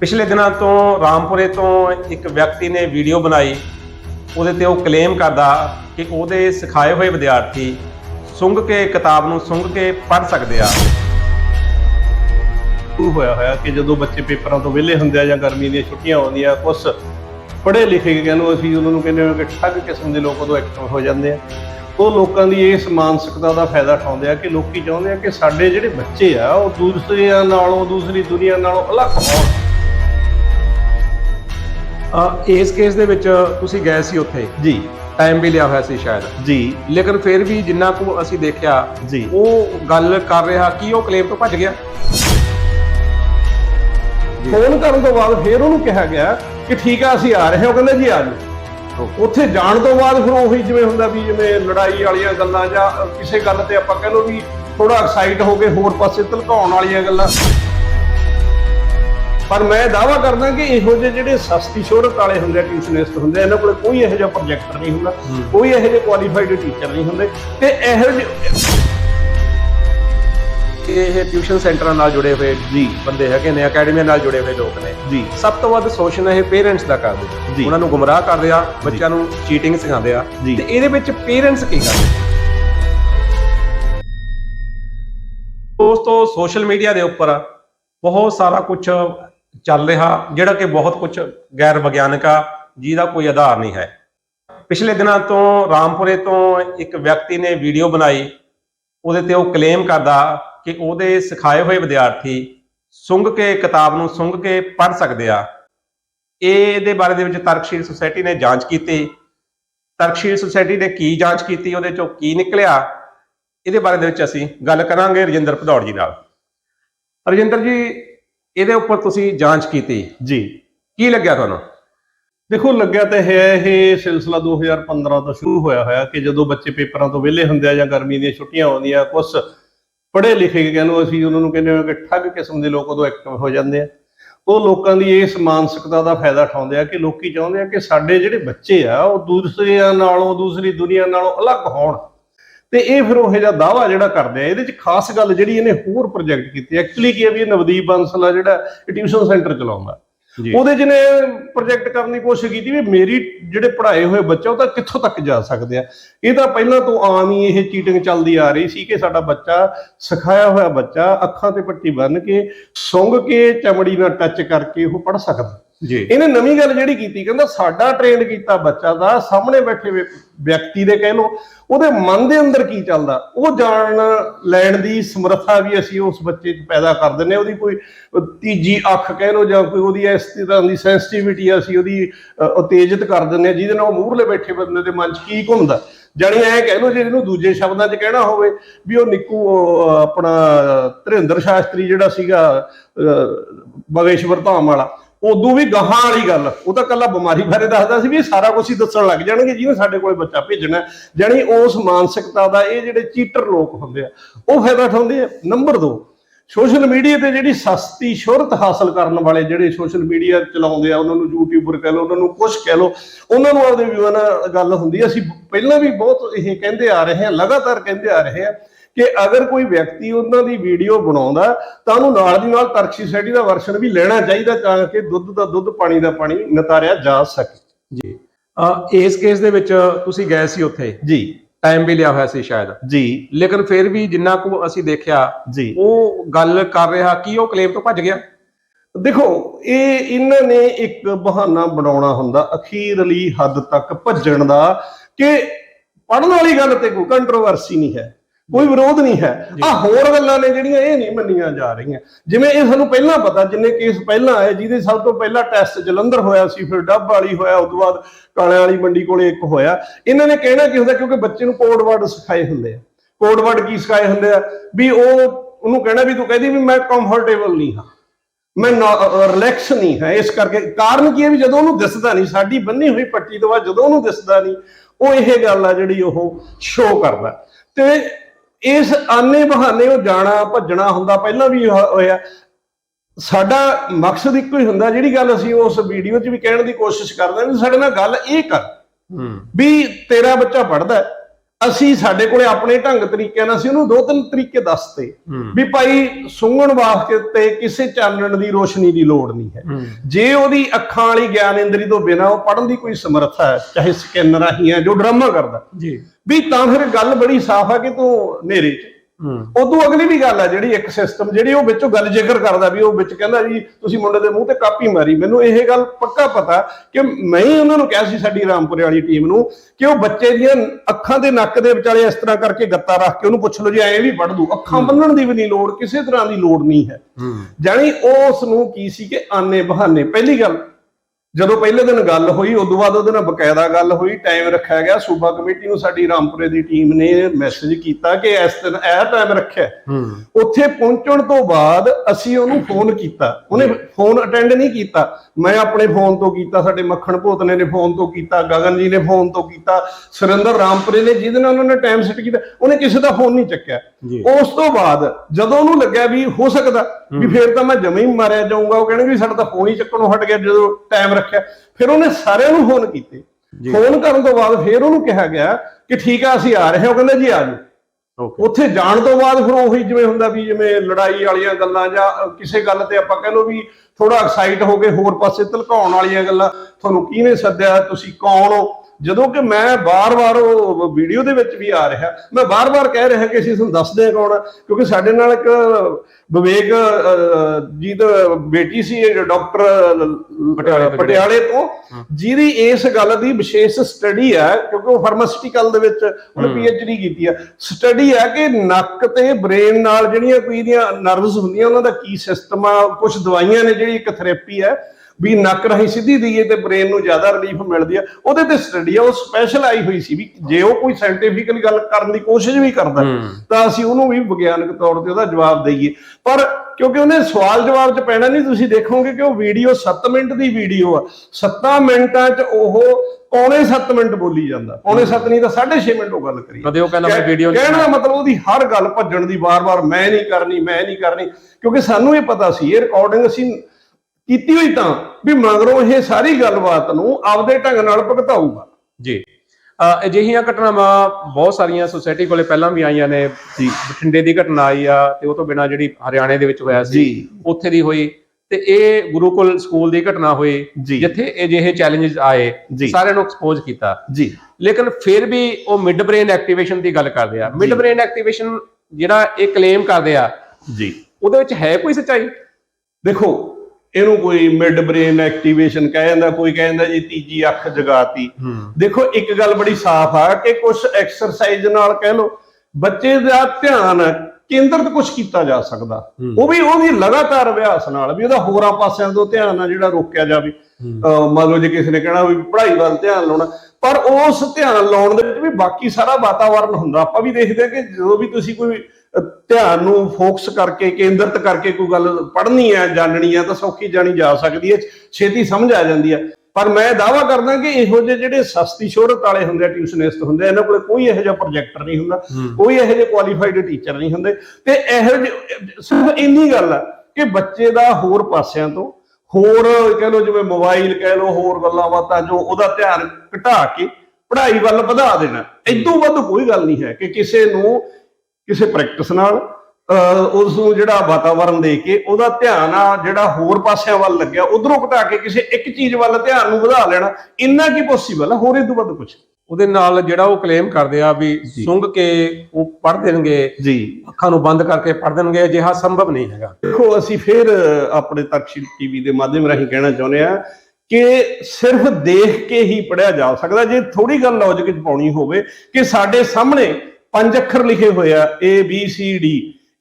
ਪਿਛਲੇ ਦਿਨਾਂ ਤੋਂ ਰਾਮਪੁਰੇ ਤੋਂ ਇੱਕ ਵਿਅਕਤੀ ਨੇ ਵੀਡੀਓ ਬਣਾਈ। ਉਹਦੇ ਤੇ ਉਹ ਕਲੇਮ ਕਰਦਾ ਕਿ ਉਹਦੇ ਸਿਖਾਏ ਹੋਏ ਵਿਦਿਆਰਥੀ ਸੁੰਘ ਕੇ ਕਿਤਾਬ ਨੂੰ ਸੁੰਘ ਕੇ ਪੜ੍ਹ ਸਕਦੇ ਆ। ਸ਼ੁਰੂ ਹੋਇਆ ਹੋਇਆ ਕਿ ਜਦੋਂ ਬੱਚੇ ਪੇਪਰਾਂ ਤੋਂ ਵਿਹਲੇ ਹੁੰਦੇ ਆ ਜਾਂ ਗਰਮੀ ਦੀਆਂ ਛੁੱਟੀਆਂ ਆਉਂਦੀਆਂ ਕੁਝ ਪੜ੍ਹੇ ਲਿਖੇ ਗਏ ਨੂੰ ਅਸੀਂ ਉਹਨਾਂ ਨੂੰ ਕਹਿੰਦੇ ਹਾਂ ਕਿ ਠੱਗ ਕਿਸਮ ਦੇ ਲੋਕ ਉਦੋਂ ਐਕਟਿਵ ਹੋ ਜਾਂਦੇ ਆ। ਉਹ ਲੋਕਾਂ ਦੀ ਇਸ ਮਾਨਸਿਕਤਾ ਦਾ ਫਾਇਦਾ ਉਠਾਉਂਦੇ ਆ ਕਿ ਲੋਕੀ ਚਾਹੁੰਦੇ ਆ ਕਿ ਸਾਡੇ ਜਿਹੜੇ ਬੱਚੇ ਆ, ਉਹ ਦੂਸਰਿਆਂ ਨਾਲੋਂ, ਦੂਸਰੀ ਦੁਨੀਆ ਨਾਲੋਂ ਅਲੱਗ ਹੋਣ। ਅ, ਇਸ ਕੇਸ ਦੇ ਵਿੱਚ ਤੁਸੀਂ ਗਏ ਸੀ ਉੱਥੇ? ਜੀ। ਟਾਈਮ ਵੀ ਲਿਆ ਹੋਇਆ ਸੀ ਸ਼ਾਇਦ? ਜੀ। ਲੇਕਿਨ ਫਿਰ ਵੀ ਜਿੰਨਾ ਕੁ ਅਸੀਂ ਦੇਖਿਆ ਜੀ। ਉਹ ਗੱਲ ਕਰ ਰਿਹਾ ਕੀ ਉਹ ਕਲੇਮ ਤੋਂ ਭੱਜ ਗਿਆ? ਫੋਨ ਕਰਨ ਤੋਂ ਬਾਅਦ ਫਿਰ ਉਹਨੂੰ ਕਿਹਾ ਗਿਆ ਕਿ ਠੀਕ ਆ ਅਸੀਂ ਆ ਰਹੇ ਹਾਂ। ਉਹ ਕਹਿੰਦਾ ਜੀ ਆ ਜਾਓ। ਉੱਥੇ ਜਾਣ ਤੋਂ ਬਾਅਦ ਫਿਰ ਉਹੀ ਜਿਵੇਂ ਹੁੰਦਾ ਵੀ ਜਿਵੇਂ ਲੜਾਈ ਵਾਲੀਆਂ ਗੱਲਾਂ ਜਾਂ ਕਿਸੇ ਗੱਲ ਤੇ ਆਪਾਂ ਕਹ ਲਓ ਵੀ ਥੋੜਾ ਐਕਸਾਈਟ ਹੋ ਕੇ ਹੋਰ ਪਾਸੇ ਧਲਕਾਉਣ ਵਾਲੀਆਂ ਗੱਲਾਂ। ਪਰ ਮੈਂ ਦਾਵਾ ਕਰਦਾ ਕਿ ਇਹੋ ਜਿਹੇ ਜਿਹੜੇ ਸਸਤੀ ਸ਼ੋਹਰਤ ਵਾਲੇ ਹੁੰਦੇ ਆ ਟਿਊਸ਼ਨਿਸਟ ਹੁੰਦੇ ਆ ਇਹਨਾਂ ਕੋਲ ਕੋਈ ਇਹੋ ਜਿਹਾ ਪ੍ਰੋਜੈਕਟਰ ਨਹੀਂ ਹੁੰਦਾ ਕੋਈ ਇਹੋ ਜਿਹੇ ਕੁਆਲੀਫਾਈਡ ਟੀਚਰ ਨਹੀਂ ਹੁੰਦੇ। ਤੇ ਇਹੋ ਜਿਹੇ ਇਹ ਟਿਊਸ਼ਨ ਸੈਂਟਰਾਂ ਨਾਲ ਜੁੜੇ ਹੋਏ ਜੀ ਬੰਦੇ ਹੈਗੇ ਨੇ ਅਕੈਡਮੀਆਂ ਨਾਲ ਜੁੜੇ ਹੋਏ ਲੋਕ ਨੇ। ਜੀ। ਸਭ ਤੋਂ ਵੱਧ ਸ਼ੋਸ਼ਣ ਇਹ ਪੇਰੈਂਟਸ ਦਾ ਕਰਦੇ ਜੀ। ਉਹਨਾਂ ਨੂੰ ਗੁੰਮਰਾਹ ਕਰਦੇ ਆ ਬੱਚਿਆਂ ਨੂੰ ਚੀਟਿੰਗ ਸਿਖਾਉਂਦੇ ਆ। ਤੇ ਇਹਦੇ ਵਿੱਚ ਪੇਰੈਂਟਸ ਕੀ ਕਰਦੇ ਦੋਸਤੋ ਸੋਸ਼ਲ ਮੀਡੀਆ ਦੇ ਉੱਪਰ ਬਹੁਤ ਸਾਰਾ ਕੁਝ ਚੱਲ ਰਿਹਾ, ਜਿਹੜਾ ਕਿ ਬਹੁਤ ਕੁਝ ਗੈਰ ਵਿਗਿਆਨਕ ਆ, ਜਿਹਦਾ ਕੋਈ ਆਧਾਰ ਨਹੀਂ ਹੈ। ਪਿਛਲੇ ਦਿਨਾਂ ਤੋਂ ਰਾਮਪੁਰੇ ਤੋਂ ਇੱਕ ਵਿਅਕਤੀ ਨੇ ਵੀਡੀਓ ਬਣਾਈ, ਉਹਦੇ ਤੇ ਉਹ ਕਲੇਮ ਕਰਦਾ ਕਿ ਉਹਦੇ ਸਿਖਾਏ ਹੋਏ ਵਿਦਿਆਰਥੀ ਸੁੰਘ ਕੇ ਕਿਤਾਬ ਨੂੰ ਸੁੰਘ ਕੇ ਪੜ੍ਹ ਸਕਦੇ ਆ। ਇਹ ਇਹਦੇ ਬਾਰੇ ਦੇ ਵਿੱਚ ਤਰਕਸ਼ੀਲ ਸੁਸਾਇਟੀ ਨੇ ਜਾਂਚ ਕੀਤੀ। ਤਰਕਸ਼ੀਲ ਸੁਸਾਇਟੀ ਨੇ ਕੀ ਜਾਂਚ ਕੀਤੀ, ਉਹਦੇ ਚੋਂ ਕੀ ਨਿਕਲਿਆ? ਇਹਦੇ ਬਾਰੇ ਦੇ ਵਿੱਚ ਅਸੀਂ ਗੱਲ ਕਰਾਂਗੇ ਰਜਿੰਦਰ ਭਦੌੜ ਜੀ ਨਾਲ। ਰਜਿੰਦਰ ਜੀ ਇਹਦੇ ਉੱਪਰ ਤੁਸੀਂ ਜਾਂਚ ਕੀਤੀ? ਜੀ। ਕੀ ਲੱਗਿਆ ਤੁਹਾਨੂੰ? ਦੇਖੋ ਲੱਗਿਆ ਤਾਂ ਹੈ ਇਹ ਸਿਲਸਿਲਾ 2015 ਤੋਂ ਸ਼ੁਰੂ ਹੋਇਆ ਹੋਇਆ ਕਿ ਜਦੋਂ ਬੱਚੇ ਪੇਪਰਾਂ ਤੋਂ ਵਿਹਲੇ ਹੁੰਦੇ ਆ ਜਾਂ ਗਰਮੀ ਦੀਆਂ ਛੁੱਟੀਆਂ ਆਉਂਦੀਆਂ ਕੁਝ ਪੜ੍ਹੇ ਲਿਖੇ ਨੂੰ ਅਸੀਂ ਉਹਨਾਂ ਨੂੰ ਕਹਿੰਦੇ ਹਾਂ ਕਿ ਠੱਗ ਕਿਸਮ ਦੇ ਲੋਕ ਉਦੋਂ ਐਕਟਿਵ ਹੋ ਜਾਂਦੇ ਆ। ਉਹ ਲੋਕਾਂ ਦੀ ਇਸ ਮਾਨਸਿਕਤਾ ਦਾ ਫਾਇਦਾ ਉਠਾਉਂਦੇ ਆ ਕਿ ਲੋਕੀ ਚਾਹੁੰਦੇ ਆ ਕਿ ਸਾਡੇ ਜਿਹੜੇ ਬੱਚੇ ਆ ਉਹ ਦੂਸਰਿਆਂ ਨਾਲੋਂ ਦੂਸਰੀ ਦੁਨੀਆ ਨਾਲੋਂ ਅਲੱਗ ਹੋਣ। ਤੇ ਇਹ ਫਿਰ ਉਹ ਜਿਹਾ ਦਾਵਾ ਜਿਹੜਾ ਕਰਦੇ ਆ ਇਹਦੇ ਚ ਖਾਸ ਗੱਲ ਜਿਹੜੀ ਇਹਨੇ ਹੋਰ ਪ੍ਰੋਜੈਕਟ ਕੀਤੀ ਐਕਚੁਅਲੀ ਕੀ ਹੈ ਵੀ ਇਹ ਨਵਦੀਪ ਬੰਸਲ ਆ ਜਿਹੜਾ ਇਹ ਟਿਊਸ਼ਨ ਸੈਂਟਰ ਚਲਾਉਂਦਾ। ਉਹਦੇ ਜਿਹਨੇ ਪ੍ਰੋਜੈਕਟ ਕਰਨ ਦੀ ਕੋਸ਼ਿਸ਼ ਕੀਤੀ ਵੀ ਮੇਰੀ ਜਿਹੜੇ ਪੜ੍ਹਾਏ ਹੋਏ ਬੱਚਾ ਉਹ ਤਾਂ ਕਿੱਥੋਂ ਤੱਕ ਜਾ ਸਕਦੇ ਆ। ਇਹ ਤਾਂ ਪਹਿਲਾਂ ਤੋਂ ਆਮ ਹੀ ਇਹ ਚੀਟਿੰਗ ਚੱਲਦੀ ਆ ਰਹੀ ਸੀ ਕਿ ਸਾਡਾ ਬੱਚਾ ਸਿਖਾਇਆ ਹੋਇਆ ਬੱਚਾ ਅੱਖਾਂ ਤੇ ਪੱਟੀ ਬੰਨ੍ਹ ਕੇ ਸੁੰਘ ਕੇ ਚਮੜੀ ਨਾਲ ਟੱਚ ਕਰਕੇ ਉਹ ਪੜ੍ਹ ਸਕਦਾ। ਜੀ। ਇਹਨੇ ਨਵੀਂ ਗੱਲ ਜਿਹੜੀ ਕੀਤੀ ਕਹਿੰਦਾ ਸਾਡਾ ਟ੍ਰੇਨ ਕੀਤਾ ਬੱਚਾ ਦਾ ਸਾਹਮਣੇ ਬੈਠੇ ਵਿਅਕਤੀ ਦੇ ਕਹਿ ਲੋ ਉਹਦੇ ਮਨ ਦੇ ਅੰਦਰ ਕੀ ਚੱਲਦਾ? ਉਹ ਜਾਣ ਲੈਣ ਦੀ ਸਮਰੱਥਾ ਵੀ ਅਸੀਂ ਉਸ ਬੱਚੇ 'ਚ ਪੈਦਾ ਕਰ ਦਿੰਨੇ ਉਹਦੀ ਕੋਈ ਤੀਜੀ ਅੱਖ ਕਹਿ ਲੋ ਜਾਂ ਕੋਈ ਉਹਦੀ ਇਸ ਤਰ੍ਹਾਂ ਦੀ ਸੈਂਸਿਟੀਵਿਟੀ ਅਸੀਂ ਉਹਦੀ ਅ, ਉਤੇਜਿਤ ਕਰ ਦਿੰਨੇ ਹਾਂ, ਜਿਹਦੇ ਨਾਲ ਉਹ ਮੂਹਰਲੇ ਬੈਠੇ ਬੰਦੇ ਦੇ ਮਨ 'ਚ ਕੀ ਘੁੰਮਦਾ? ਜਾਣੀ ਐ ਕਹਿ ਲੋ ਜੇ ਇਹਨੂੰ ਦੂਜੇ ਸ਼ਬਦਾਂ 'ਚ ਕਹਿਣਾ ਹੋਵੇ ਵੀ ਉਹ ਨਿੱਕੂ ਆਪਣਾ ਧਰਿੰਦਰ ਸ਼ਾਸਤਰੀ ਜਿਹੜਾ ਸੀਗਾ ਬਗੇਸ਼ਵਰ ਧਾਮ ਵਾਲਾ ਉਦੋਂ ਵੀ ਗਾਹਾਂ ਵਾਲੀ ਗੱਲ। ਉਹ ਤਾਂ ਕੱਲਾ ਬਿਮਾਰੀ ਬਾਰੇ ਦੱਸਦਾ ਸੀ ਵੀ ਸਾਰਾ ਕੁਝ ਹੀ ਦੱਸਣ ਲੱਗ ਜਾਣਗੇ, ਜਿਹਨੇ ਸਾਡੇ ਕੋਲ ਬੱਚਾ ਭੇਜਣਾ। ਹੈ। ਜਾਣੀ ਉਸ ਮਾਨਸਿਕਤਾ ਦਾ ਇਹ ਜਿਹੜੇ ਚੀਟਰ ਲੋਕ ਹੁੰਦੇ ਆ, ਉਹ ਫਾਇਦਾ ਉਠਾਉਂਦੇ ਆ। ਨੰਬਰ 2 ਸੋਸ਼ਲ ਮੀਡੀਆ ਤੇ ਜਿਹੜੀ ਸਸਤੀ ਸ਼ੋਹਰਤ ਹਾਸਲ ਕਰਨ ਵਾਲੇ ਜਿਹੜੇ ਸੋਸ਼ਲ ਮੀਡੀਆ ਚਲਾਉਂਦੇ ਆ, ਉਹਨਾਂ ਨੂੰ ਯੂਟਿਊਬਰ ਕਹਿ ਲਓ, ਉਹਨਾਂ ਨੂੰ ਕੁਝ ਕਹਿ ਲਓ, ਉਹਨਾਂ ਨੂੰ ਆਪਦੇ ਵਿਊਆਂ ਨਾਲ ਗੱਲ ਹੁੰਦੀ ਅਸੀਂ ਪਹਿਲਾਂ ਵੀ ਬਹੁਤ ਇਹ ਕਹਿੰਦੇ ਆ ਰਹੇ ਹਾਂ, ਲਗਾਤਾਰ ਕਹਿੰਦੇ ਆ ਰਹੇ ਹਾਂ ਕਿ ਅਗਰ ਕੋਈ ਵਿਅਕਤੀ ਉਹਨਾਂ ਦੀ ਵੀਡੀਓ ਬਣਾਉਂਦਾ ਤਾਂ ਉਹਨੂੰ ਨਾਲ ਦੀ ਨਾਲ ਤਰਕ ਸੋਸਾਇਟੀ ਦਾ ਵਰਸ਼ਨ ਵੀ ਲੈਣਾ ਚਾਹੀਦਾ ਤਾਂ ਕਿ ਦੁੱਧ ਦਾ ਦੁੱਧ ਪਾਣੀ ਦਾ ਪਾਣੀ ਨਤਾਰਿਆ ਜਾ ਸਕੇ। ਜੀ। ਇਸ ਕੇਸ ਦੇ ਵਿੱਚ ਤੁਸੀਂ ਗਏ ਸੀ ਉੱਥੇ? ਜੀ। ਟਾਈਮ ਵੀ ਲਿਆ ਹੋਇਆ ਸੀ ਸ਼ਾਇਦ? ਜੀ। ਲੇਕਿਨ ਫਿਰ ਵੀ ਜਿੰਨਾ ਕੁ ਅਸੀਂ ਦੇਖਿਆ ਜੀ। ਉਹ ਗੱਲ ਕਰ ਰਿਹਾ ਕੀ ਉਹ ਕਲੇਮ ਤੋਂ ਭੱਜ ਗਿਆ? ਦੇਖੋ ਇਹ ਇਹਨਾਂ ਨੇ ਇੱਕ ਬਹਾਨਾ ਬਣਾਉਣਾ ਹੁੰਦਾ ਅਖੀਰਲੀ ਹੱਦ ਤੱਕ ਭੱਜਣ ਦਾ ਕਿ ਪੜਨ ਵਾਲੀ ਗੱਲ ਤੇ ਕੋਈ ਕੰਟਰੋਵਰਸੀ ਨਹੀਂ ਹੈ। ਕੋਈ ਵਿਰੋਧ ਨਹੀਂ ਹੈ। ਆ ਹੋਰ ਗੱਲਾਂ ਨੇ ਜਿਹੜੀਆਂ ਇਹ ਨਹੀਂ ਮੰਨੀਆਂ ਜਾ ਰਹੀਆਂ। ਜਿਵੇਂ ਇਹ ਸਾਨੂੰ ਪਹਿਲਾਂ ਪਤਾ ਜਿੰਨੇ ਕੇਸ ਪਹਿਲਾਂ ਆਏ ਜਿਹਦੇ ਸਭ ਤੋਂ ਪਹਿਲਾਂ ਟੈਸਟ ਜਲੰਧਰ ਹੋਇਆ ਸੀ ਫਿਰ ਡੱਬ ਵਾਲੀ ਹੋਇਆ ਉਸ ਤੋਂ ਬਾਅਦ ਕਾਲਿਆਂ ਵਾਲੀ ਮੰਡੀ ਕੋਲੇ ਇੱਕ ਹੋਇਆ। ਇਹਨਾਂ ਨੇ ਕਹਿਣਾ ਕੀ ਹੁੰਦਾ ਕਿਉਂਕਿ ਬੱਚੇ ਨੂੰ ਕੋਡ ਵਰਡ ਸਿਖਾਏ ਹੁੰਦੇ ਆ। ਕੋਡ ਵਰਡ ਕੀ ਸਿਖਾਏ ਹੁੰਦੇ ਆ? ਵੀ ਉਹ ਉਹਨੂੰ ਕਹਿਣਾ ਵੀ ਤੂੰ ਕਹਦੀ ਵੀ ਮੈਂ ਕੰਫਰਟੇਬਲ ਨਹੀਂ ਹਾਂ। ਮੈਂ ਰਿਲੈਕਸ ਨਹੀਂ ਹੈ। ਇਸ ਕਰਕੇ ਕਾਰਨ ਕੀ ਹੈ ਵੀ ਜਦੋਂ ਉਹਨੂੰ ਦਿਸਦਾ ਨਹੀਂ ਸਾਡੀ ਬੰਨੀ ਹੋਈ ਪੱਟੀ ਤੋਂ ਬਾਅਦ ਜਦੋਂ ਉਹਨੂੰ ਦਿਸਦਾ ਨਹੀਂ ਉਹ ਇਹ ਗੱਲ ਆ ਜਿਹੜੀ ਉਹ ਸ਼ੋਅ ਕਰਦਾ। ਤੇ ਇਸ ਆਨੇ ਬਹਾਨੇ ਉਹ ਜਾਣਾ ਭੱਜਣਾ ਹੁੰਦਾ ਪਹਿਲਾਂ ਵੀ ਹੋਇਆ। ਸਾਡਾ ਮਕਸਦ ਇੱਕੋ ਹੀ ਹੁੰਦਾ ਜਿਹੜੀ ਗੱਲ ਅਸੀਂ ਉਸ ਵੀਡੀਓ 'ਚ ਵੀ ਕਹਿਣ ਦੀ ਕੋਸ਼ਿਸ਼ ਕਰਦੇ ਹਾਂ ਵੀ ਸਾਡੇ ਨਾਲ ਗੱਲ ਇਹ ਕਰ ਵੀ ਤੇਰਾ ਬੱਚਾ ਪੜਦਾ ਅਸੀਂ ਸਾਡੇ ਕੋਲੇ ਆਪਣੇ ਢੰਗ ਤਰੀਕਿਆਂ ਨਾਲ ਅਸੀਂ ਉਹਨੂੰ ਦੋ ਤਿੰਨ ਤਰੀਕੇ ਦੱਸਤੇ ਵੀ ਭਾਈ ਸੁੰਘਣ ਵਾਸਤੇ ਕਿਸੇ ਚਾਨਣ ਦੀ ਰੋਸ਼ਨੀ ਦੀ ਲੋੜ ਨਹੀਂ ਹੈ। ਹੂੰ। ਜੇ ਉਹਦੀ ਅੱਖਾਂ ਵਾਲੀ ਗਿਆਨ ਇੰਦਰੀ ਤੋਂ ਬਿਨਾ ਉਹ ਪੜਨ ਦੀ ਕੋਈ ਸਮਰੱਥਾ ਹੈ ਚਾਹੇ ਸਕੈਨ ਰਾਹੀਂ ਹੈ ਜੋ ਡਰਾਮਾ ਕਰਦਾ। ਜੀ। ਵੀ ਤਾਂ ਫਿਰ ਗੱਲ ਬੜੀ ਸਾਫ਼ ਆ ਕਿ ਤੂੰ ਨੇਰੇ ਚ। ਉਦੋਂ ਅਗਲੀ ਵੀ ਗੱਲ ਆ ਜਿਹੜੀ ਇੱਕ ਸਿਸਟਮ ਜਿਹੜੀ ਉਹ ਵਿੱਚੋਂ ਗੱਲ ਜ਼ਿਕਰ ਕਰਦਾ ਵੀ ਉਹ ਵਿੱਚ ਕਹਿੰਦਾ ਜੀ ਤੁਸੀਂ ਮੁੰਡੇ ਦੇ ਮੂੰਹ ਤੇ ਕਾਪੀ ਮਾਰੀ। ਮੈਨੂੰ ਇਹ ਗੱਲ ਪੱਕਾ ਪਤਾ ਕਿ ਮੈਂ ਹੀ ਉਹਨਾਂ ਨੂੰ ਕਿਹਾ ਸੀ ਸਾਡੀ ਰਾਮਪੁਰੇ ਵਾਲੀ ਟੀਮ ਨੂੰ ਕਿ ਉਹ ਬੱਚੇ ਦੀਆਂ ਅੱਖਾਂ ਦੇ ਨੱਕ ਦੇ ਵਿਚਾਲੇ ਇਸ ਤਰ੍ਹਾਂ ਕਰਕੇ ਗੱਤਾ ਰੱਖ ਕੇ ਉਹਨੂੰ ਪੁੱਛ ਲਓ ਜੀ ਐਂ ਵੀ ਪੜ ਦੂ। ਅੱਖਾਂ ਬੰਨਣ ਦੀ ਵੀ ਨਹੀਂ ਲੋੜ ਕਿਸੇ ਤਰ੍ਹਾਂ ਦੀ ਲੋੜ ਨਹੀਂ ਹੈ। ਜਾਣੀ ਉਸ ਨੂੰ ਕੀ ਸੀ ਕਿ ਆਨੇ ਬਹਾਨੇ ਪਹਿਲੀ ਗੱਲ ਜਦੋਂ ਪਹਿਲੇ ਦਿਨ ਗੱਲ ਹੋਈ ਉਦੋਂ ਬਾਅਦ ਉਹਦੇ ਨਾਲ ਬਕਾਇਦਾ ਗੱਲ ਹੋਈ ਟਾਈਮ ਰੱਖਿਆ ਗਿਆ। ਸੂਬਾ ਕਮੇਟੀ ਨੂੰ ਸਾਡੀ ਰਾਮਪੁਰੇ ਦੀ ਟੀਮ ਨੇ ਮੈਸੇਜ ਕੀਤਾ ਕਿ ਇਸ ਦਿਨ ਇਹ ਟਾਈਮ ਰੱਖਿਆ। ਉੱਥੇ ਪਹੁੰਚਣ ਤੋਂ ਬਾਅਦ ਅਸੀਂ ਉਹਨੂੰ ਫੋਨ ਕੀਤਾ। ਉਹਨੇ ਫੋਨ ਅਟੈਂਡ ਨਹੀਂ ਕੀਤਾ। ਮੈਂ ਆਪਣੇ ਫੋਨ ਤੋਂ ਕੀਤਾ ਸਾਡੇ ਮੱਖਣ ਭੋਤਨੇ ਨੇ ਫੋਨ ਤੋਂ ਕੀਤਾ ਗਗਨ ਜੀ ਨੇ ਫੋਨ ਤੋਂ ਕੀਤਾ ਸੁਰਿੰਦਰ ਰਾਮਪੁਰੇ ਨੇ ਜਿਹਦੇ ਨਾਲ ਉਹਨਾਂ ਨੇ ਟਾਈਮ ਸੈੱਟ ਕੀਤਾ ਉਹਨੇ ਕਿਸੇ ਦਾ ਫੋਨ ਨਹੀਂ ਚੱਕਿਆ। ਉਸ ਤੋਂ ਬਾਅਦ ਜਦੋਂ ਉਹਨੂੰ ਲੱਗਿਆ ਵੀ ਹੋ ਸਕਦਾ ਵੀ ਫੇਰ ਤਾਂ ਮੈਂ ਜਮੇ ਹੀ ਮਾਰਿਆ ਜਾਊਂਗਾ ਉਹ ਕਹਿੰਦੇ ਵੀ ਸਾਡਾ ਤਾਂ ਫੋਨ ਹੀ ਚੱਕਣੋਂ ਹਟ ਗਿਆ ਜਦੋਂ ਟਾਈਮ ਰੱਖਿਆ। ਫਿਰ ਉਹਨੇ ਸਾਰਿਆਂ ਨੂੰ ਫੋਨ ਕੀਤੇ। ਫੋਨ ਕਰਨ ਤੋਂ ਬਾਅਦ ਫੇਰ ਉਹਨੂੰ ਕਿਹਾ ਗਿਆ ਕਿ ਠੀਕ ਆ ਅਸੀਂ ਆ ਰਹੇ ਹਾਂ। ਉਹ ਕਹਿੰਦਾ ਜੀ ਆ ਜਾਓ। ਉੱਥੇ ਜਾਣ ਤੋਂ ਬਾਅਦ ਫਿਰ ਉਹੀ ਜਿਵੇਂ ਹੁੰਦਾ ਵੀ ਜਿਵੇਂ ਲੜਾਈ ਵਾਲੀਆਂ ਗੱਲਾਂ ਜਾਂ ਕਿਸੇ ਗੱਲ ਤੇ ਆਪਾਂ ਕਹ ਲਓ ਵੀ ਥੋੜਾ ਐਕਸਾਈਟ ਹੋ ਕੇ ਹੋਰ ਪਾਸੇ ਧਲਕਾਉਣ ਵਾਲੀਆਂ ਗੱਲਾਂ। ਤੁਹਾਨੂੰ ਕਿਹਨੇ ਸੱਦਿਆ? ਤੁਸੀਂ ਕੌਣ ਹੋ? ਜਦੋਂ ਕਿ ਮੈਂ ਬਾਰ-ਬਾਰ ਉਹ ਵੀਡੀਓ ਦੇ ਵਿੱਚ ਵੀ ਆ ਰਿਹਾ। ਮੈਂ ਬਾਰ-ਬਾਰ ਕਹਿ ਰਿਹਾ ਕਿ ਅਸੀਂ ਤੁਹਾਨੂੰ ਦੱਸਦੇ ਹਾਂ ਕੌਣ ਕਿਉਂਕਿ ਸਾਡੇ ਨਾਲ ਇੱਕ ਵਿਵੇਕ ਜੀ ਦੀ ਬੇਟੀ ਸੀ ਡਾਕਟਰ ਪਟਿਆਲੇ ਤੋਂ। ਜਿਹਦੀ ਇਸ ਗੱਲ ਦੀ ਵਿਸ਼ੇਸ਼ ਸਟੱਡੀ ਹੈ ਕਿਉਂਕਿ ਉਹ ਫਾਰਮਾਸਿਊਟੀਕਲ ਦੇ ਵਿੱਚ ਉਹਨੇ ਪੀਐਚਡੀ ਕੀਤੀ ਹੈ। ਸਟੱਡੀ ਹੈ ਕਿ ਨੱਕ ਤੇ ਬ੍ਰੇਨ ਨਾਲ ਜਿਹੜੀਆਂ ਕੋਈ ਦੀਆਂ ਨਰਵਸ ਹੁੰਦੀਆਂ ਉਹਨਾਂ ਦਾ ਕੀ ਸਿਸਟਮ ਆ ਕੁਝ ਦਵਾਈਆਂ ਨੇ ਜਿਹੜੀ ਇੱਕ ਥੈਰੇਪੀ ਹੈ ਵੀ ਨੱਕ ਰਾਹੀਂ ਸਿੱਧੀ ਦਈਏ ਤੇ ਬ੍ਰੇਨ ਨੂੰ ਜ਼ਿਆਦਾ ਰਿਲੀਫ ਮਿਲਦੀ ਆ। ਉਹਦੇ ਤੇ ਸਟੱਡੀ ਆ ਉਹ ਸਪੈਸ਼ਲ ਆਈ ਹੋਈ ਸੀ ਵੀ ਜੇ ਉਹ ਕੋਈ ਸਾਇੰਟੀਫਿਕਲੀ ਗੱਲ ਕਰਨ ਦੀ ਕੋਸ਼ਿਸ਼ ਵੀ ਕਰਦਾ ਤਾਂ ਅਸੀਂ ਉਹਨੂੰ ਵੀ ਵਿਗਿਆਨਕ ਤੌਰ ਤੇ ਉਹਦਾ ਜਵਾਬ ਦਈਏ। ਪਰ ਕਿਉਂਕਿ ਉਹਨੇ ਸਵਾਲ ਜਵਾਬ ਚ ਪੈਣਾ ਨਹੀਂ ਤੁਸੀਂ ਦੇਖੋਗੇ ਕਿ ਉਹ ਵੀਡੀਓ 7 ਮਿੰਟ ਦੀ ਵੀਡੀਓ ਆ। 7 ਮਿੰਟਾਂ ਚ ਉਹ ਪੌਣੇ 7 ਮਿੰਟ ਬੋਲੀ ਜਾਂਦਾ। ਪੌਣੇ 7 ਨਹੀਂ ਤਾਂ 6.5 ਮਿੰਟ ਉਹ ਗੱਲ ਕਰੀ ਕਦੇ ਉਹ ਕਹਿੰਦਾ ਮੈਂ ਵੀਡੀਓ ਕਹਿਣ ਦਾ ਮਤਲਬ ਉਹਦੀ ਹਰ ਗੱਲ ਭੱਜਣ ਦੀ ਵਾਰ-ਵਾਰ ਮੈਂ ਨਹੀਂ ਕਰਨੀ ਮੈਂ ਨਹੀਂ ਕਰਨੀ। ਕਿਉਂਕਿ ਸਾਨੂੰ ਇਹ ਪਤਾ ਸੀ ਇਹ ਰਿਕਾਰਡਿੰਗ ਅਸੀਂ ਕੀਤੀ ਹੋਈ ਤਾਂ ਵੀ ਮਗਰੋਂ ਇਹ ਸਾਰੀ ਗੱਲਬਾਤ ਨੂੰ ਆਪਦੇ ਢੰਗ ਨਾਲ ਭੁਗਤਾਊਗਾ। ਜੀ। ਅਜਿਹੀਆਂ ਘਟਨਾਵਾਂ ਬਹੁਤ ਸਾਰੀਆਂ ਸੁਸਾਇਟੀ ਕੋਲੇ ਪਹਿਲਾਂ ਵੀ ਆਈਆਂ ਨੇ। ਜੀ। ਬਠਿੰਡੇ ਦੀ ਘਟਨਾ ਆਈ ਆ ਤੇ ਉਹ ਤੋਂ ਬਿਨਾ ਜਿਹੜੀ ਹਰਿਆਣੇ ਦੇ ਵਿੱਚ ਹੋਇਆ ਸੀ ਉੱਥੇ ਦੀ ਹੋਈ। ਤੇ ਇਹ ਗੁਰੂਕੁਲ ਸਕੂਲ ਦੀ ਘਟਨਾ ਹੋਈ ਜਿੱਥੇ ਅਜਿਹੇ ਚੈਲੰਜਸ ਆਏ। ਸਾਰਿਆਂ ਨੂੰ ਐਕਸਪੋਜ਼ ਕੀਤਾ। ਜੀ। ਲੇਕਿਨ ਫਿਰ ਵੀ ਉਹ ਮਿਡ ਬ੍ਰੇਨ ਐਕਟੀਵੇਸ਼ਨ ਦੀ ਗੱਲ ਕਰਦੇ ਆ। ਮਿਡ। ਬ੍ਰੇਨ ਐਕਟੀਵੇਸ਼ਨ ਜਿਹੜਾ ਇਹ ਕਲੇਮ ਕਰਦੇ ਆ ਜੀ। ਉਹਦੇ ਵਿੱਚ ਹੈ ਕੋਈ ਸੱਚਾਈ? ਦੇਖੋ ਇਹਨੂੰ ਕੋਈ ਮਿਡ ਬ੍ਰੇਨ ਐਕਟੀਵੇਸ਼ਨ ਕਹਿ ਜਾਂਦਾ ਕੋਈ ਕਹਿੰਦਾ ਜੀ ਤੀਜੀ ਅੱਖ ਜਗਾਤੀ। ਦੇਖੋ ਇੱਕ ਗੱਲ ਬੜੀ ਸਾਫ਼ ਆ ਕਿ ਕੁਝ ਐਕਸਰਸਾਈਜ਼ ਨਾਲ ਕਹਿ ਲਓ ਬੱਚੇ ਦਾ ਧਿਆਨ ਕੇਂਦਰਿਤ ਕੁਝ ਕੀਤਾ ਜਾ ਸਕਦਾ। ਉਹ ਵੀ ਉਹਦੀ ਲਗਾਤਾਰ ਅਭਿਆਸ ਨਾਲ ਵੀ ਉਹਦਾ ਹੋਰਾਂ ਪਾਸਿਆਂ ਤੋਂ ਧਿਆਨ ਆ ਜਿਹੜਾ ਰੋਕਿਆ ਜਾਵੇ। ਮੰਨ ਲਓ ਜੇ ਕਿਸੇ ਨੇ ਕਹਿਣਾ ਵੀ ਪੜ੍ਹਾਈ ਵੱਲ ਧਿਆਨ ਲਾਉਣਾ ਪਰ ਉਸ ਧਿਆਨ ਲਾਉਣ ਦੇ ਵਿੱਚ ਵੀ ਬਾਕੀ ਸਾਰਾ ਵਾਤਾਵਰਨ ਹੁੰਦਾ। ਆਪਾਂ ਵੀ ਦੇਖਦੇ ਕਿ ਜਦੋਂ ਵੀ ਤੁਸੀਂ ਕੋਈ ਧਿਆਨ ਨੂੰ ਫੋਕਸ ਕਰਕੇ ਕੇਂਦਰਿਤ ਕਰਕੇ ਕੋਈ ਗੱਲ ਪੜ੍ਹਨੀ ਹੈ ਜਾਣਨੀ ਹੈ ਤਾਂ ਸੌਖੀ ਜਾਣੀ ਜਾ ਸਕਦੀ ਹੈ ਛੇਤੀ ਸਮਝ ਆ ਜਾਂਦੀ ਹੈ। ਪਰ ਮੈਂ ਦਾਵਾ ਕਰਦਾ ਕਿ ਇਹੋ ਜਿਹੇ ਜਿਹੜੇ ਸਸਤੀ ਸ਼ੋਹਰਤ ਵਾਲੇ ਹੁੰਦੇ ਆ ਟਿਊਸ਼ਨਿਸਟ ਹੁੰਦੇ ਆ ਇਹਨਾਂ ਕੋਲ ਕੋਈ ਇਹੋ ਜਿਹਾ ਪ੍ਰੋਜੈਕਟਰ ਨਹੀਂ ਹੁੰਦਾ ਕੋਈ ਇਹੋ ਜਿਹੇ ਕੁਆਲੀਫਾਈਡ ਟੀਚਰ ਨਹੀਂ ਹੁੰਦੇ। ਤੇ ਇਹੋ ਜਿਹੇ ਸਿਰਫ ਇੰਨੀ ਗੱਲ ਆ ਕਿ ਬੱਚੇ ਦਾ ਹੋਰ ਪਾਸਿਆਂ ਤੋਂ ਹੋਰ ਕਹਿ ਲਓ ਜਿਵੇਂ ਮੋਬਾਈਲ ਕਹਿ ਲਓ ਹੋਰ ਗੱਲਾਂ ਬਾਤਾਂ ਜੋ ਉਹਦਾ ਧਿਆਨ ਘਟਾ ਕੇ ਪੜ੍ਹਾਈ ਵੱਲ ਵਧਾ ਦੇਣਾ ਇਦੋਂ ਵੱਧ ਕੋਈ ਗੱਲ ਨਹੀਂ ਹੈ ਕਿ ਕਿਸੇ ਨੂੰ ਕਿਸੇ ਪ੍ਰੈਕਟਿਸ ਨਾਲ ਉਸ ਨੂੰ ਜਿਹੜਾ ਵਾਤਾਵਰਣ ਦੇ ਕੇ ਉਹਦਾ ਧਿਆਨ ਆ ਜਿਹੜਾ ਹੋਰ ਪਾਸਿਆਂ ਵੱਲ ਲੱਗਿਆ ਉਧਰੋਂ ਘਟਾ ਕੇ ਕਿਸੇ ਇੱਕ ਚੀਜ਼ ਵੱਲ ਧਿਆਨ ਨੂੰ ਵਧਾ ਲੈਣਾ ਇੰਨਾ ਕੀ ਪੋਸੀਬਲ ਆ? ਹੋਰ ਇਹ ਤੋਂ ਵੱਧ ਕੁਝ ਉਹਦੇ ਨਾਲ ਜਿਹੜਾ ਉਹ ਕਲੇਮ ਕਰਦੇ ਆ ਵੀ ਸੁੰਘ ਕੇ ਉਹ ਪੜ ਦੇਣਗੇ ਜੀ। ਅੱਖਾਂ ਨੂੰ ਬੰਦ ਕਰਕੇ ਪੜ ਦੇਣਗੇ ਅਜਿਹਾ ਸੰਭਵ ਨਹੀਂ ਹੈਗਾ। ਦੇਖੋ ਅਸੀਂ ਫਿਰ ਆਪਣੇ ਤਕਸ਼ੀਲ ਟੀਵੀ ਦੇ ਮਾਧਿਅਮ ਰਾਹੀਂ ਕਹਿਣਾ ਚਾਹੁੰਦੇ ਆ ਕਿ ਸਿਰਫ ਦੇਖ ਕੇ ਹੀ ਪੜਿਆ ਜਾ ਸਕਦਾ ਜੇ ਥੋੜੀ ਗੱਲ ਲੌਜੀਕ ਚ ਪਾਉਣੀ ਹੋਵੇ ਕਿ ਸਾਡੇ ਸਾਹਮਣੇ ਪੰਜ ਅੱਖਰ ਲਿਖੇ ਹੋਏ ਆ A B C D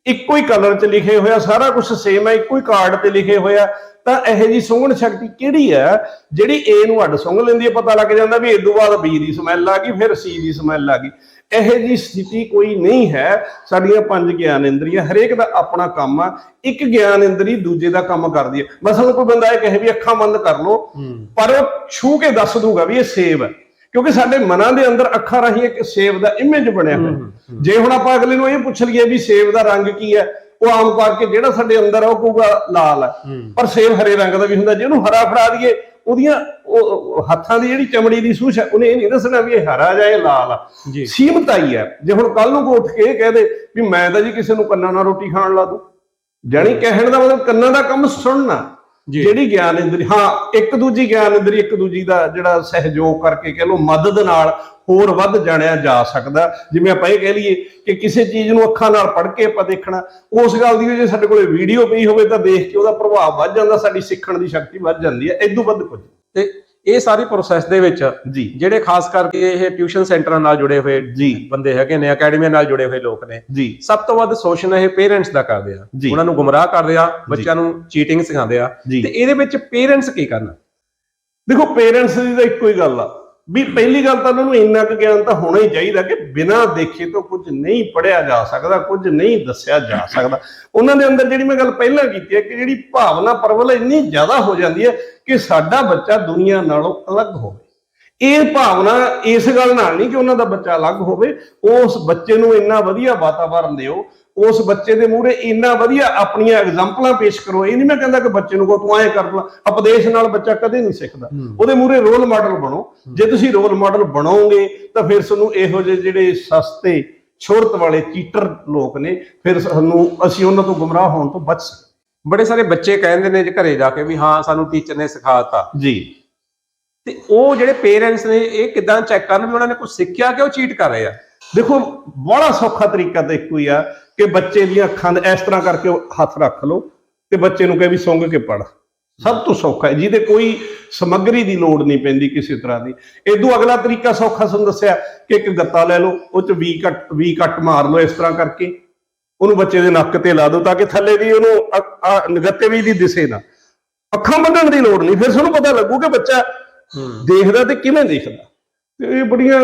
ਇੱਕੋ ਹੀ ਕਲਰ ਚ ਲਿਖੇ ਹੋਇਆ ਸਾਰਾ ਕੁਝ ਸੇਮ ਹੈ ਇੱਕੋ ਹੀ ਕਾਰਡ ਤੇ ਲਿਖੇ ਹੋਇਆ ਤਾਂ ਇਹੋ ਜੀ ਸੁੰਘਣ ਸ਼ਕਤੀ ਕਿਹੜੀ ਹੈ ਜਿਹੜੀ A ਨੂੰ ਅੱਡ ਸੁੰਘ ਲੈਂਦੀ ਹੈ ਪਤਾ ਲੱਗ ਜਾਂਦਾ ਵੀ ਇਦੋਂ ਬਾਅਦ B ਦੀ ਸਮੈਲ ਆ ਗਈ ਫਿਰ C ਦੀ ਸਮੈਲ ਆ ਗਈ। ਇਹੋ ਜੀ ਸਥਿਤੀ ਕੋਈ ਨਹੀਂ ਹੈ ਸਾਡੀਆਂ ਪੰਜ ਗਿਆਨ ਇੰਦਰੀਆਂ ਹਰੇਕ ਦਾ ਆਪਣਾ ਕੰਮ ਆ ਇੱਕ ਗਿਆਨ ਇੰਦਰੀ ਦੂਜੇ ਦਾ ਕੰਮ ਕਰਦੀ ਹੈ ਮਸਲਨ ਕੋਈ ਬੰਦਾ ਇਹ ਕਹੇ ਵੀ ਅੱਖਾਂ ਬੰਦ ਕਰ ਲਓ ਪਰ ਉਹ ਛੂ ਕੇ ਦੱਸ ਦੂਗਾ ਵੀ ਇਹ ਸੇਬ ਹੈ ਕਿਉਂਕਿ ਸਾਡੇ ਮਨਾਂ ਦੇ ਅੰਦਰ ਅੱਖਾਂ ਰਾਹੀਂ ਇੱਕ ਸੇਬ ਦਾ ਇਮੇਜ ਬਣਿਆ ਹੋਇਆ। ਜੇ ਹੁਣ ਆਪਾਂ ਅਗਲੇ ਨੂੰ ਇਹ ਪੁੱਛ ਲਈਏ ਵੀ ਸੇਬ ਦਾ ਰੰਗ ਕੀ ਹੈ ਉਹ ਆਮ ਕਰਕੇ ਜਿਹੜਾ ਸਾਡੇ ਅੰਦਰ ਆ ਉਹ ਕਹੂਗਾ ਲਾਲ ਹੈ। ਪਰ ਸੇਬ ਹਰੇ ਰੰਗ ਦਾ ਵੀ ਹੁੰਦਾ ਜੇ ਉਹਨੂੰ ਹਰਾ ਫੜਾ ਦਈਏ ਉਹਦੀਆਂ ਉਹ- ਹੱਥਾਂ ਦੀ ਜਿਹੜੀ ਚਮੜੀ ਦੀ ਸੂਛ ਹੈ ਉਹਨੇ ਇਹ ਨਹੀਂ ਦੱਸਣਾ ਵੀ ਇਹ ਹਰਾ ਜਾਂ ਇਹ ਲਾਲ ਆ। ਜੀ। ਸੀਮਤ ਆਈ ਹੈ। ਜੇ ਹੁਣ ਕੱਲ ਨੂੰ ਕੋਈ ਉੱਠ ਕੇ ਇਹ ਕਹਿ ਦੇ ਵੀ ਮੈਂ ਤਾਂ ਜੀ ਕਿਸੇ ਨੂੰ ਕੰਨਾਂ ਨਾਲ ਰੋਟੀ ਖਾਣ ਲਾ ਦੂੰ ਜਾਣੀ ਕਹਿਣ ਦਾ ਮਤਲਬ ਕੰਨਾਂ ਦਾ ਕੰਮ ਸੁਣਨਾ। ਜਿਹੜੀ ਗਿਆਨ ਇੰਦਰੀ ਹਾਂ ਇੱਕ ਦੂਜੀ ਗਿਆਨ ਇੰਦਰੀ ਇੱਕ ਦੂਜੀ ਦਾ ਜਿਹੜਾ ਸਹਿਯੋਗ ਕਰਕੇ ਕਹ ਲੋ ਮਦਦ ਨਾਲ ਹੋਰ ਵੱਧ ਜਾਣਿਆ ਜਾ ਸਕਦਾ। ਜਿਵੇਂ ਆਪਾਂ ਇਹ ਕਹਿ ਲਈਏ ਕਿ ਕਿਸੇ ਚੀਜ਼ ਨੂੰ ਅੱਖਾਂ ਨਾਲ ਪੜ੍ਹ ਕੇ ਆਪਾਂ ਦੇਖਣਾ ਉਸ ਗੱਲ ਦੀ ਜੇ ਸਾਡੇ ਕੋਲੇ ਵੀਡੀਓ ਪਈ ਹੋਵੇ ਤਾਂ ਦੇਖ ਕੇ ਉਹਦਾ ਪ੍ਰਭਾਵ ਵੱਧ ਜਾਂਦਾ ਸਾਡੀ ਸਿੱਖਣ ਦੀ ਸ਼ਕਤੀ ਵੱਧ ਜਾਂਦੀ ਹੈ ਇਦੋਂ ਵੱਧ ਕੁਝ। ਤੇ ਇਹ ਸਾਰੀ ਪ੍ਰੋਸੈਸ ਦੇ ਵਿੱਚ ਜੀ। ਜਿਹੜੇ ਖਾਸ ਕਰਕੇ ਇਹ ਟਿਊਸ਼ਨ ਸੈਂਟਰਾਂ ਨਾਲ ਜੁੜੇ ਹੋਏ ਜੀ। ਬੰਦੇ ਹੈਗੇ ਨੇ ਅਕੈਡਮੀਆਂ ਨਾਲ ਜੁੜੇ ਹੋਏ ਲੋਕ ਨੇ ਜੀ। ਸਭ ਤੋਂ ਵੱਧ ਸ਼ੋਸ਼ਣ ਇਹ ਪੇਰੈਂਟਸ ਦਾ ਕਰਦੇ ਆ। ਉਹਨਾਂ ਨੂੰ ਗੁੰਮਰਾਹ ਕਰਦੇ ਆ ਬੱਚਿਆਂ ਨੂੰ ਚੀਟਿੰਗ ਸਿਖਾਉਂਦੇ ਆ। ਤੇ ਇਹਦੇ ਵਿੱਚ ਪੇਰੈਂਟਸ ਕੀ ਕਰਨ? ਦੇਖੋ ਪੇਰੈਂਟਸ ਦੀ ਤਾਂ ਇੱਕੋ ਹੀ ਗੱਲ ਆ। ਵੀ ਪਹਿਲੀ ਗੱਲ ਤਾਂ ਉਹਨਾਂ ਨੂੰ ਇੰਨਾ ਕੁ ਗਿਆਨ ਤਾਂ ਹੋਣਾ ਹੀ ਚਾਹੀਦਾ ਕਿ ਬਿਨਾਂ ਦੇਖੇ ਤੋਂ ਕੁਝ ਨਹੀਂ ਪੜਿਆ ਜਾ ਸਕਦਾ, ਕੁਝ ਨਹੀਂ ਦੱਸਿਆ ਜਾ ਸਕਦਾ। ਉਹਨਾਂ ਦੇ ਅੰਦਰ ਜਿਹੜੀ ਮੈਂ ਗੱਲ ਪਹਿਲਾਂ ਕੀਤੀ ਹੈ ਕਿ ਜਿਹੜੀ ਭਾਵਨਾ ਪ੍ਰਬਲ ਇੰਨੀ ਜ਼ਿਆਦਾ ਹੋ ਜਾਂਦੀ ਹੈ ਕਿ ਸਾਡਾ ਬੱਚਾ ਦੁਨੀਆ ਨਾਲੋਂ ਅਲੱਗ ਹੋਵੇ। ਇਹ ਭਾਵਨਾ ਇਸ ਗੱਲ ਨਾਲ ਨਹੀਂ ਕਿ ਉਹਨਾਂ ਦਾ ਬੱਚਾ ਅਲੱਗ ਹੋਵੇ, ਉਸ ਬੱਚੇ ਨੂੰ ਇੰਨਾ ਵਧੀਆ ਵਾਤਾਵਰਣ ਦਿਓ ਉਸ ਬੱਚੇ ਦੇ ਮੂਹਰੇ ਇੰਨਾ ਵਧੀਆ ਆਪਣੀਆਂ ਐਗਜ਼ਾਮਪਲਾਂ ਪੇਸ਼ ਕਰੋ ਇਹ ਨਹੀਂ ਮੈਂ ਕਹਿੰਦਾ ਕਿ ਬੱਚੇ ਨੂੰ ਕੋ ਤੂੰ ਐਂ ਕਰ ਲਾ। ਉਪਦੇਸ਼ ਨਾਲ ਬੱਚਾ ਕਦੇ ਨਹੀਂ ਸਿੱਖਦਾ। ਉਹਦੇ ਮੂਹਰੇ ਰੋਲ ਮਾਡਲ ਬਣੋ। ਜੇ ਤੁਸੀਂ ਰੋਲ ਮਾਡਲ ਬਣੋਗੇ ਤਾਂ ਫਿਰ ਤੁਹਾਨੂੰ ਇਹੋ ਜਿਹੇ ਜਿਹੜੇ ਸਸਤੇ ਸ਼ੋਹਰਤ ਵਾਲੇ ਚੀਟਰ ਲੋਕ ਨੇ ਫਿਰ ਸਾਨੂੰ ਅਸੀਂ ਉਹਨਾਂ ਤੋਂ ਗੁੰਮਰਾਹ ਹੋਣ ਤੋਂ ਬਚ ਸਕਦੇ ਬੜੇ ਸਾਰੇ ਬੱਚੇ ਕਹਿੰਦੇ ਨੇ ਜੇ ਘਰੇ ਜਾ ਕੇ ਵੀ ਹਾਂ ਸਾਨੂੰ ਟੀਚਰ ਨੇ ਸਿਖਾਤਾ। ਜੀ। ਤੇ ਉਹ ਜਿਹੜੇ ਪੇਰੈਂਟਸ ਨੇ ਇਹ ਕਿਦਾਂ ਚੈੱਕ ਕਰਨ ਵੀ ਉਹਨਾਂ ਨੇ ਕੁਝ ਸਿੱਖਿਆ ਕਿ ਉਹ ਚੀਟ ਕਰ ਰਹੇ ਆ? ਦੇਖੋ ਬੜਾ ਸੌਖਾ ਤਰੀਕਾ ਤਾਂ ਇੱਕੋ ਹੀ ਆ। ਕਿ ਬੱਚੇ ਦੀਆਂ ਅੱਖਾਂ ਦੇ ਇਸ ਤਰ੍ਹਾਂ ਕਰਕੇ ਹੱਥ ਰੱਖ ਲਓ ਤੇ ਬੱਚੇ ਨੂੰ ਕਹੇ ਵੀ ਸੁੰਘ ਕੇ ਪੜ ਸਭ ਤੋਂ ਸੌਖਾ ਹੈ ਜਿਹਦੇ ਕੋਈ ਸਮੱਗਰੀ ਦੀ ਲੋੜ ਨਹੀਂ ਪੈਂਦੀ ਕਿਸੇ ਤਰ੍ਹਾਂ ਦੀ। ਇਦੋਂ ਅਗਲਾ ਤਰੀਕਾ ਸੌਖਾ ਤੁਹਾਨੂੰ ਦੱਸਿਆ ਕਿ ਇੱਕ ਗੱਤਾ ਲੈ ਲਓ ਉਹ ਚ ਵੀ ਕੱਟ ਵੀ ਕੱਟ ਮਾਰ ਲਓ ਇਸ ਤਰ੍ਹਾਂ ਕਰਕੇ। ਉਹਨੂੰ ਬੱਚੇ ਦੇ ਨੱਕ ਤੇ ਲਾ ਦਿਓ ਤਾਂ ਕਿ ਥੱਲੇ ਦੀ ਉਹਨੂੰ ਅ- ਆ ਗੱਤੇ ਵੀ ਦੀ ਦਿਸੇ ਨਾ। ਅੱਖਾਂ ਬੰਨਣ ਦੀ ਲੋੜ ਨਹੀਂ ਫਿਰ ਤੁਹਾਨੂੰ ਪਤਾ ਲੱਗੂ ਕਿ ਬੱਚਾ ਦੇਖਦਾ ਤੇ ਕਿਵੇਂ ਦੇਖਦਾ। ਤੇ ਇਹ ਬੜੀਆਂ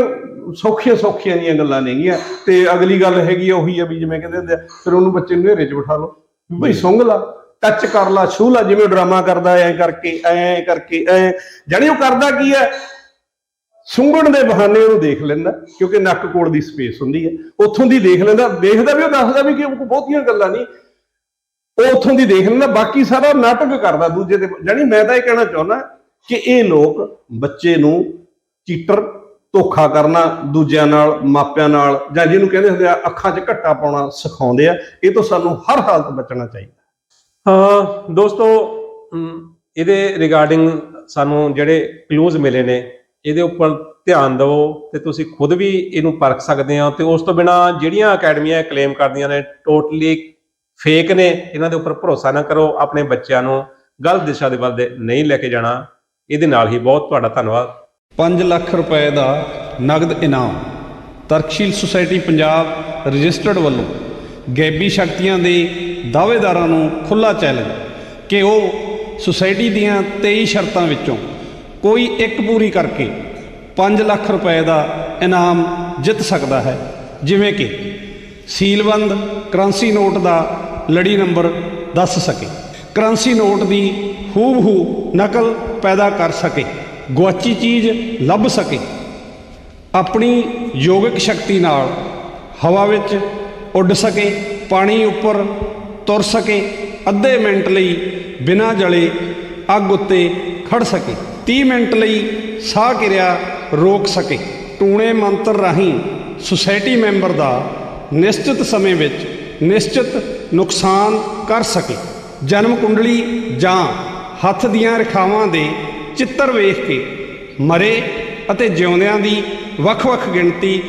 ਸੌਖੀਆਂ ਸੌਖੀਆਂ ਜੀਆਂ ਗੱਲਾਂ ਨੇਗੀਆਂ ਤੇ ਅਗਲੀ ਗੱਲ ਹੈਗੀ ਆ ਉਹੀ ਆ ਵੀ ਜਿਵੇਂ ਕਹਿੰਦੇ ਹੁੰਦੇ ਆ ਫਿਰ ਉਹਨੂੰ ਬੱਚੇ ਨੂੰ ਹਨੇਰੇ 'ਚ ਬਿਠਾ ਲਓ। ਵੀ ਭਈ ਸੁੰਘ ਲਾ ਟੱਚ ਕਰ ਲਾ ਛੂ ਲਾ ਜਿਵੇਂ ਡਰਾਮਾ ਕਰਦਾ ਐ ਕਰਕੇ ਐ ਕਰਕੇ ਐ। ਜਾਣੀ ਉਹ ਕਰਦਾ ਕੀ ਹੈ ਸੁੰਘਣ ਦੇ ਬਹਾਨੇ ਉਹਨੂੰ ਦੇਖ ਲੈਂਦਾ ਕਿਉਂਕਿ ਨੱਕ ਕੋਲ ਦੀ ਸਪੇਸ ਹੁੰਦੀ ਹੈ ਉੱਥੋਂ ਦੀ ਦੇਖ ਲੈਂਦਾ ਦੇਖਦਾ ਵੀ ਉਹ ਦੱਸਦਾ ਵੀ ਕਿ ਉਹ ਬਹੁਤੀਆਂ ਗੱਲਾਂ ਨਹੀਂ। ਉਹ ਉੱਥੋਂ ਦੀ ਦੇਖ ਲੈਂਦਾ ਬਾਕੀ ਸਾਰਾ ਨਾਟਕ ਕਰਦਾ ਦੂਜੇ ਦੇ ਜਾਣੀ ਮੈਂ ਤਾਂ ਇਹ ਕਹਿਣਾ ਚਾਹੁੰਦਾ ਕਿ ਇਹ ਲੋਕ ਬੱਚੇ ਨੂੰ ਚੀਟਰ ਧੋਖਾ ਕਰਨਾ ਦੂਜਿਆਂ ਨਾਲ, ਮਾਪਿਆਂ ਨਾਲ, ਜਾਂ ਜਿਹਨੂੰ ਕਹਿੰਦੇ ਹੁੰਦੇ ਆ, ਅੱਖਾਂ 'ਚ ਘੱਟਾ ਪਾਉਣਾ ਸਿਖਾਉਂਦੇ ਆ, ਇਹ ਤੋਂ ਸਾਨੂੰ ਹਰ ਹਾਲਤ ਬਚਣਾ ਚਾਹੀਦਾ। ਹਾਂ ਦੋਸਤੋ ਇਹਦੇ ਰਿਗਾਰਡਿੰਗ ਸਾਨੂੰ ਜਿਹੜੇ ਕਲੂਜ਼ ਮਿਲੇ ਨੇ, ਇਹਦੇ ਉੱਪਰ ਧਿਆਨ ਦਿਓ ਤੇ ਤੁਸੀਂ ਖੁਦ ਵੀ ਇਹਨੂੰ ਪਰਖ ਸਕਦੇ ਹੋ ਤੇ ਉਸ ਤੋਂ ਬਿਨਾ ਜਿਹੜੀਆਂ ਅਕੈਡਮੀਆਂ ਕਲੇਮ ਕਰਦੀਆਂ ਨੇ ਟੋਟਲੀ ਫੇਕ ਨੇ, ਇਹਨਾਂ ਦੇ ਉੱਪਰ ਭਰੋਸਾ ਨਾ ਕਰੋ, ਆਪਣੇ ਬੱਚਿਆਂ ਨੂੰ ਗਲਤ ਦਿਸ਼ਾ ਦੇ ਵੱਲ ਦੇ ਨਹੀਂ ਲੈ ਕੇ ਜਾਣਾ। ਇਹਦੇ ਨਾਲ ਹੀ ਬਹੁਤ ਤੁਹਾਡਾ ਧੰਨਵਾਦ। 5 ਲੱਖ ਰੁਪਏ ਦਾ ਨਗਦ ਇਨਾਮ। ਤਰਕਸ਼ੀਲ ਸੁਸਾਇਟੀ ਪੰਜਾਬ ਰਜਿਸਟਰਡ ਵੱਲੋਂ ਗੈਬੀ ਸ਼ਕਤੀਆਂ ਦੇ ਦਾਅਵੇਦਾਰਾਂ ਨੂੰ ਖੁੱਲਾ ਚੈਲੰਜ ਕਿ ਉਹ ਸੁਸਾਇਟੀ ਦੀਆਂ 23 ਸ਼ਰਤਾਂ ਵਿੱਚੋਂ ਕੋਈ ਇੱਕ ਪੂਰੀ ਕਰਕੇ 5 ਲੱਖ ਰੁਪਏ ਦਾ ਇਨਾਮ ਜਿੱਤ ਸਕਦਾ ਹੈ। ਜਿਵੇਂ ਕਿ ਸੀਲਬੰਦ ਕਰੰਸੀ ਨੋਟ ਦਾ ਲੜੀ ਨੰਬਰ ਦੱਸ ਸਕੇ। ਕਰੰਸੀ ਨੋਟ ਦੀ ਹੂਬਹੂ ਨਕਲ ਪੈਦਾ ਕਰ ਸਕੇ। ਗੁਆਚੀ ਚੀਜ਼ ਲੱਭ ਸਕੇ। ਆਪਣੀ ਯੋਗਿਕ ਸ਼ਕਤੀ ਨਾਲ ਹਵਾ ਵਿੱਚ ਉੱਡ ਸਕੇ, ਪਾਣੀ ਉੱਪਰ ਤੁਰ ਸਕੇ, ਅੱਧੇ ਮਿੰਟ ਲਈ ਬਿਨਾਂ ਜਲੇ ਅੱਗ ਉੱਤੇ ਖੜ ਸਕੇ 30 ਮਿੰਟ ਲਈ ਸਾਹ ਕਿਰਿਆ ਰੋਕ ਸਕੇ। ਟੂਣੇ ਮੰਤਰ ਰਾਹੀਂ ਸੁਸਾਇਟੀ ਮੈਂਬਰ ਦਾ ਨਿਸ਼ਚਿਤ ਸਮੇਂ ਵਿੱਚ ਨਿਸ਼ਚਿਤ ਨੁਕਸਾਨ ਕਰ ਸਕੇ। ਜਨਮ ਕੁੰਡਲੀ ਜਾਂ ਹੱਥ ਦੀਆਂ ਰੇਖਾਵਾਂ ਦੇ ਚਿੱਤਰ ਵੇਖ ਕੇ ਮਰੇ ਅਤੇ ਜਿਉਂਦਿਆਂ ਦੀ ਵੱਖ-ਵੱਖ ਗਿਣਤੀ